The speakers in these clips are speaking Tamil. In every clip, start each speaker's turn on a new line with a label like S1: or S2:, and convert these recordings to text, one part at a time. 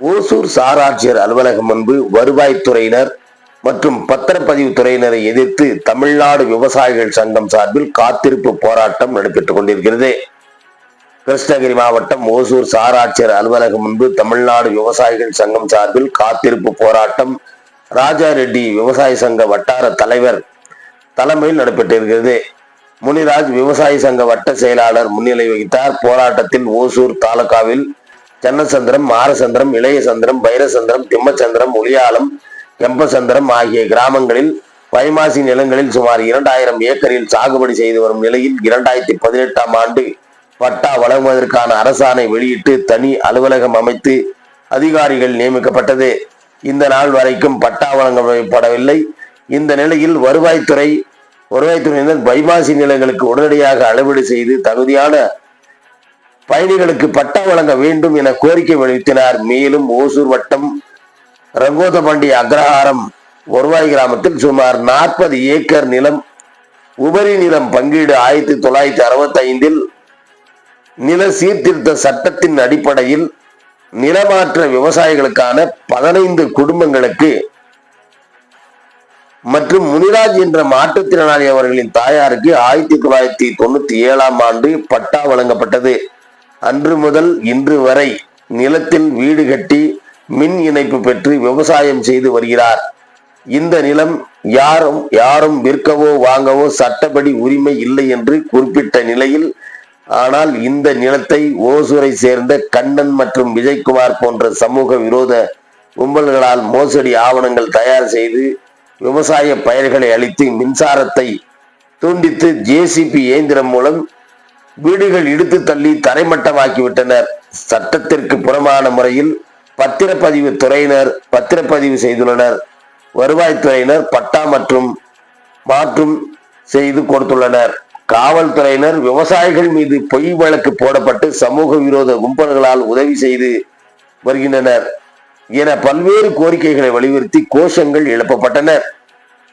S1: ஓசூர் சாராட்சியர் அலுவலகம் முன்பு வருவாய்த்துறையினர் மற்றும் பத்திரப்பதிவு துறையினரை எதிர்த்து தமிழ்நாடு விவசாயிகள் சங்கம் சார்பில் காத்திருப்பு போராட்டம் நடைபெற்றுக் கொண்டிருக்கிறது. கிருஷ்ணகிரி மாவட்டம் ஓசூர் சாராட்சியர் அலுவலகம் முன்பு தமிழ்நாடு விவசாயிகள் சங்கம் சார்பில் காத்திருப்பு போராட்டம் ராஜா ரெட்டி விவசாய சங்க வட்டார தலைவர் தலைமையில் நடைபெற்றிருக்கிறது. முனிராஜ் விவசாய சங்க வட்ட செயலாளர் முன்னிலை வகித்தார். போராட்டத்தில் ஓசூர் தாலுகாவில் சன்னசந்திரம் மாரசந்திரம் இளையசந்திரம் பைரசந்திரம் திம்மச்சந்திரம் உளியாலம் கெம்பசந்திரம் ஆகிய கிராமங்களில் வைமாசி நிலங்களில் சுமார் இரண்டாயிரம் ஏக்கரில் சாகுபடி செய்து வரும் நிலையில் இரண்டாயிரத்தி பதினெட்டாம் ஆண்டு பட்டா வழங்குவதற்கான அரசாணை வெளியிட்டு தனி அலுவலகம் அமைத்து அதிகாரிகள் நியமிக்கப்பட்டது. இந்த நாள் வரைக்கும் பட்டா வழங்கப்படவில்லை. இந்த நிலையில் வருவாய்த்துறை வருவாய்த்துறையினர் பைபாசி நிலங்களுக்கு உடனடியாக அளவீடு செய்து தகுதியான பயணிகளுக்கு பட்டா வழங்க வேண்டும் என கோரிக்கை வெளியிட்டனர் மேலும் ஓசூர் வட்டம் ரங்கோதபாண்டி அக்ரஹாரம் வருவாய் கிராமத்தில் சுமார் நாற்பது ஏக்கர் நிலம் உபரி நிலம் பங்கீடு ஆயிரத்தி தொள்ளாயிரத்தி அறுபத்தி ஐந்தில் நில சீர்திருத்த சட்டத்தின் அடிப்படையில் நிலமாற்ற விவசாயிகளுக்கான பதினைந்து குடும்பங்களுக்கு மற்றும் முனிராஜ் என்ற மாற்றுத்திறனாளி அவர்களின் தாயாருக்கு ஆயிரத்தி தொள்ளாயிரத்தி தொண்ணூத்தி ஏழாம் ஆண்டு பட்டா வழங்கப்பட்டது. அன்று முதல் இன்று வரை நிலத்தில் வீடு கட்டி மின் இணைப்பு பெற்று விவசாயம் செய்து வருகிறார். இந்த நிலம் யாரும் யாரும் விற்கவோ வாங்கவோ சட்டப்படி உரிமை இல்லை என்று குறிப்பிட்ட நிலையில் ஆனால் இந்த நிலத்தை ஓசூரை சேர்ந்த கண்ணன் மற்றும் விஜயகுமார் போன்ற சமூக விரோத கும்பல்களால் மோசடி ஆவணங்கள் தயார் செய்து விவசாய பயிர்களை அளித்து மின்சாரத்தை துண்டித்து ஜேசிபி இயந்திரம் மூலம் வீடுகள் இடித்து தள்ளி தரைமட்டமாக்கிவிட்டனர். சட்டத்திற்கு புறமான முறையில் பத்திரப்பதிவு துறையினர் பத்திரப்பதிவு செய்துள்ளனர். வருவாய்த்துறையினர் பட்டா மற்றும் மாற்றும் செய்து கொடுத்துள்ளனர். காவல்துறையினர் விவசாயிகள் மீது பொய் வழக்கு போடப்பட்டு சமூக விரோத கும்பல்களால் உதவி செய்து வருகின்றனர் என பல்வேறு கோரிக்கைகளை வலியுறுத்தி கோஷங்கள் எழுப்பப்பட்டன.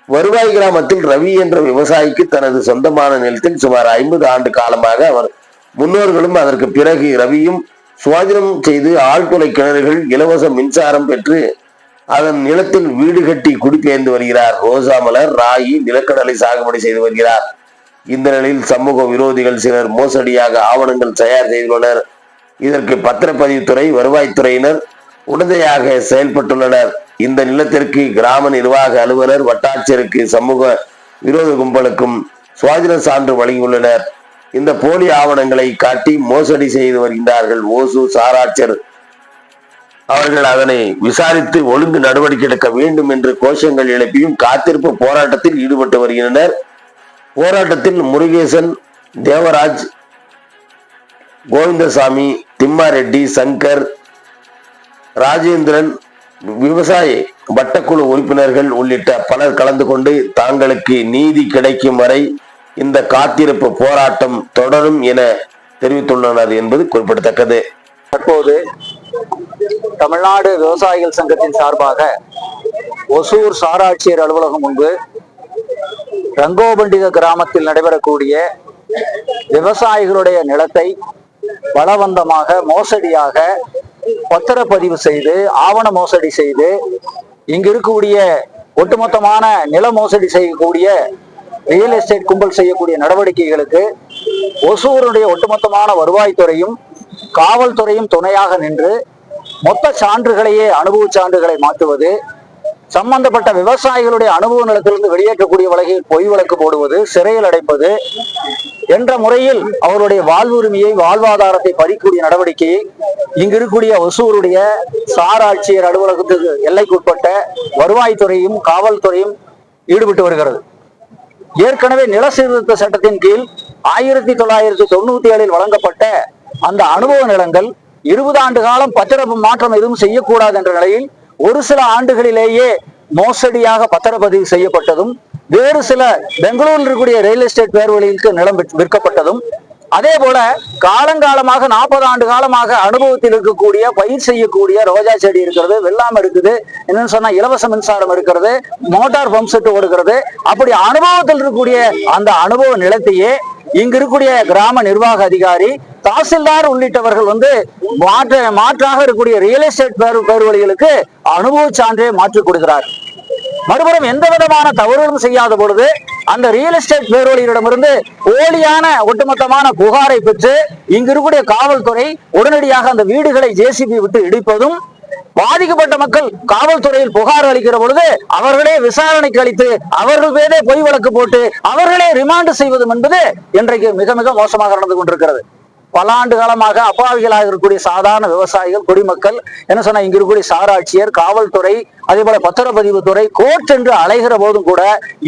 S1: வருவாய் கிராமத்தில் ரவி என்ற விவசாயிக்கு தனது சொந்தமான நிலத்தில் சுமார் ஐம்பது ஆண்டு காலமாக அவர் முன்னோர்களும் அதற்கு பிறகு ரவியும் சுவாதீனம் செய்து ஆழ்துளை கிணறுகள் இலவச மின்சாரம் பெற்று அதன் நிலத்தில் வீடு கட்டி குடிபெயர்ந்து வருகிறார். ரோசா மலர் ராகி நிலக்கடலை சாகுபடி செய்து வருகிறார். இந்த நிலையில் சமூக விரோதிகள் சிலர் மோசடியாக ஆவணங்கள் தயார் செய்துள்ளனர். இதற்கு பத்திரப்பதிவுத்துறை வருவாய்த்துறையினர் உடந்தையாக செயல்பட்டுள்ளனர். இந்த நிலத்திற்கு கிராம நிர்வாக அலுவலர் வட்டாட்சியருக்கு சமூக விரோத கும்பலுக்கும் சுவாதின சான்று வழங்கியுள்ளனர். இந்த போலி ஆவணங்களை காட்டி மோசடி செய்து வருகின்றார்கள் ஓசு சாராட்சர் அவர்கள் அதனை விசாரித்து ஒழுங்கு நடவடிக்கை எடுக்க வேண்டும் என்று கோஷங்கள் எழுப்பியும் காத்திருப்பு போராட்டத்தில் ஈடுபட்டு வருகின்றனர். போராட்டத்தில் முருகேசன் தேவராஜ் கோவிந்தசாமி திம்மாரெட்டி சங்கர் ராஜேந்திரன் விவசாய வட்டக்குழு உறுப்பினர்கள் உள்ளிட்ட பலர் கலந்து கொண்டு தாங்களுக்கு நீதி கிடைக்கும் வரை இந்த காத்திருப்பு போராட்டம் தொடரும் என தெரிவித்துள்ளனர் என்பது குறிப்பிடத்தக்கது.
S2: தற்போது தமிழ்நாடு விவசாயிகள் சங்கத்தின் சார்பாக ஒசூர் சாராட்சியர் அலுவலகம் முன்பு ரங்கோபண்டித கிராமத்தில் நடைபெறக்கூடிய விவசாயிகளுடைய நிலத்தை பலவந்தமாக மோசடியாக பத்திரப்பதிவு செய்து ஆவண மோசடி செய்து இங்கு இருக்கக்கூடிய ஒட்டுமொத்தமான நில மோசடி செய்யக்கூடிய ரியல் எஸ்டேட் கும்பல் செய்யக்கூடிய நடவடிக்கைகளுக்கு ஒசூருடைய ஒட்டுமொத்தமான வருவாய்த்துறையும் காவல்துறையும் துணையாக நின்று மொத்த சான்றுகளையே அனுபவ சான்றுகளை மாற்றுவது சம்பந்தப்பட்ட விவசாயிகளுடைய அனுபவ நிலத்திலிருந்து வெளியேற்றக்கூடிய வழக்கில் பொய் வழக்கு போடுவது சிறையில் அடைப்பது என்ற முறையில் அவருடைய வாழ்வுரிமையை வாழ்வாதாரத்தை பறிக்கூடிய நடவடிக்கையை இங்கு இருக்கக்கூடிய ஒசூருடைய சார் ஆட்சியர் அலுவலகத்துக்கு எல்லைக்குட்பட்ட வருவாய்த்துறையும் காவல்துறையும் ஈடுபட்டு வருகிறது. ஏற்கனவே நில சீர்திருத்த சட்டத்தின் கீழ் ஆயிரத்தி தொள்ளாயிரத்தி தொண்ணூத்தி ஏழில் வழங்கப்பட்ட அந்த அனுபவ நிலங்கள் இருபது ஆண்டு காலம் பத்திரப்பு மாற்றம் எதுவும் செய்யக்கூடாது என்ற நிலையில் ஒரு சில ஆண்டுகளிலேயே மோசடியாக பத்திரப்பதிவு செய்யப்பட்டதும் வேறு சில பெங்களூரில் இருக்கக்கூடிய ரியல் எஸ்டேட் பேர்வழிகளுக்கு நிலம் விற்கப்பட்டதும் அதே போல காலங்காலமாக நாற்பது ஆண்டு காலமாக அனுபவத்தில் இருக்கக்கூடிய பயிர் செய்யக்கூடிய ரோஜா செடி இருக்கிறது வெள்ளாம இருக்குது என்னன்னு சொன்னா இலவச மின்சாரம் இருக்கிறது மோட்டார் பம்ப் செட் ஓடுகிறது அப்படி அனுபவத்தில் இருக்கக்கூடிய அந்த அனுபவ நிலத்தையே இங்க இருக்கக்கூடிய கிராம நிர்வாக அதிகாரி தாசில்தார் உள்ளிட்டவர்கள் வந்து மாற்ற மாற்றாக இருக்கக்கூடிய ரியல் எஸ்டேட் பேர் பேர்வழிகளுக்கு அனுபவ சான்றே மாற்றி கொடுக்கிறார். மறுபுறம் எந்த விதமான தவறுகளும் செய்யாத பொழுது அந்த ரியல் எஸ்டேட் பேரொழியிடமிருந்து போலியான ஒட்டுமொத்தமான புகாரை பெற்று இங்கு இருக்கக்கூடிய காவல்துறை உடனடியாக அந்த வீடுகளை ஜேசிபி விட்டு இடிப்பதும் பாதிக்கப்பட்ட மக்கள் காவல்துறையில் புகார் அளிக்கிற பொழுது அவர்களே விசாரணைக்கு அளித்து அவர்கள் மீதே பொய் வழக்கு போட்டு அவர்களே ரிமாண்ட் செய்வதும் என்பது இன்றைக்கு மிக மிக மோசமாக நடந்து கொண்டிருக்கிறது. பல ஆண்டு காலமாக அப்பாவிகளாக இருக்கக்கூடிய சாதாரண விவசாயிகள் குடிமக்கள் என்ன சொன்னா இங்க இருக்கக்கூடிய சாராட்சியர் காவல்துறை அதே போல பத்திரப்பதிவு துறை கோர்ட் என்று அலைகிற போதும் கூட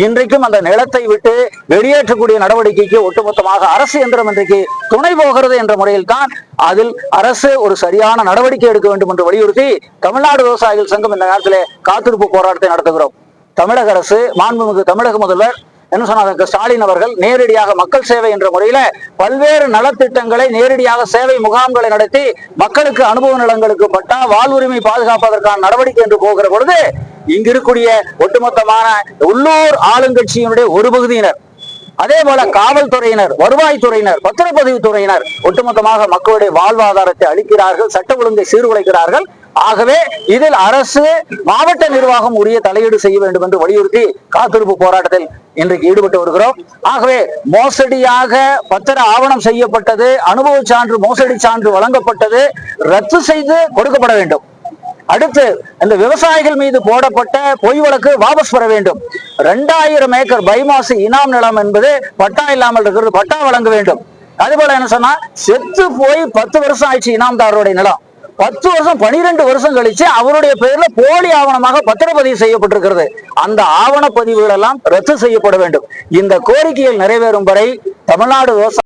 S2: இன்றைக்கும் அந்த நிலத்தை விட்டு வெளியேற்றக்கூடிய நடவடிக்கைக்கு ஒட்டுமொத்தமாக அரசு எந்திரம் இன்றைக்கு துணை போகிறது என்ற முறையில் தான் அதில் அரசு ஒரு சரியான நடவடிக்கை எடுக்க வேண்டும் என்று வலியுறுத்தி தமிழ்நாடு விவசாயிகள் சங்கம் இந்த நேரத்தில் காத்திருப்பு போராட்டத்தை நடத்துகிறோம். தமிழக அரசு மாண்புமிகு தமிழக முதல்வர் என்ன சொன்னார்? ஸ்டாலின் அவர்கள் நேரடியாக மக்கள் சேவை என்ற முறையில பல்வேறு நலத்திட்டங்களை நேரடியாக சேவை முகாம்களை நடத்தி மக்களுக்கு அனுபவ நிலங்களுக்கு பட்டா வாழ்வுரிமை பாதுகாப்பதற்கான நடவடிக்கை என்று போகிற பொழுது இங்க இருக்கக்கூடிய ஒட்டுமொத்தமான உள்ளூர் ஆளுங்கட்சியினுடைய ஒரு பகுதியினர் அதே போல காவல்துறையினர் வருவாய்த்துறையினர் பத்திரப்பதிவு துறையினர் ஒட்டுமொத்தமாக மக்களுடைய வாழ்வாதாரத்தை அளிக்கிறார்கள் சட்ட ஒழுங்கை சீர்குலைக்கிறார்கள். ஆகவே இதில் அரசு மாவட்ட நிர்வாகம் உரிய தலையீடு செய்ய வேண்டும் என்று வலியுறுத்தி காத்திருப்பு போராட்டத்தில் இன்றைக்கு ஈடுபட்டு வருகிறோம். ஆகவே மோசடியாக பத்திர ஆவணம் செய்யப்பட்டது அனுபவ சான்று மோசடி சான்று வழங்கப்பட்டது ரத்து செய்து கொடுக்கப்பட வேண்டும். அடுத்து இந்த விவசாயிகள் மீது போடப்பட்ட பொய் வழக்கு வாபஸ் பெற வேண்டும். ரெண்டாயிரம் ஏக்கர் பைமாசு இனாம் நிலம் என்பது பட்டா இல்லாமல் இருக்கிறது பட்டா வழங்க வேண்டும். அதுபோல என்ன சொன்னா செத்து போய் பத்து வருஷம் ஆயிடுச்சு இனாம்தாரருடைய நிலம். பத்து வருஷம் பனிரெண்டு வருஷம் கழிச்சு அவருடைய பெயர்ல போலி ஆவணமாக பத்திரப்பதிவு செய்யப்பட்டிருக்கிறது. அந்த ஆவண பதிவுகள் எல்லாம் ரத்து செய்யப்பட வேண்டும். இந்த கோரிக்கைகள் நிறைவேறும் வரை தமிழ்நாடு விவசாய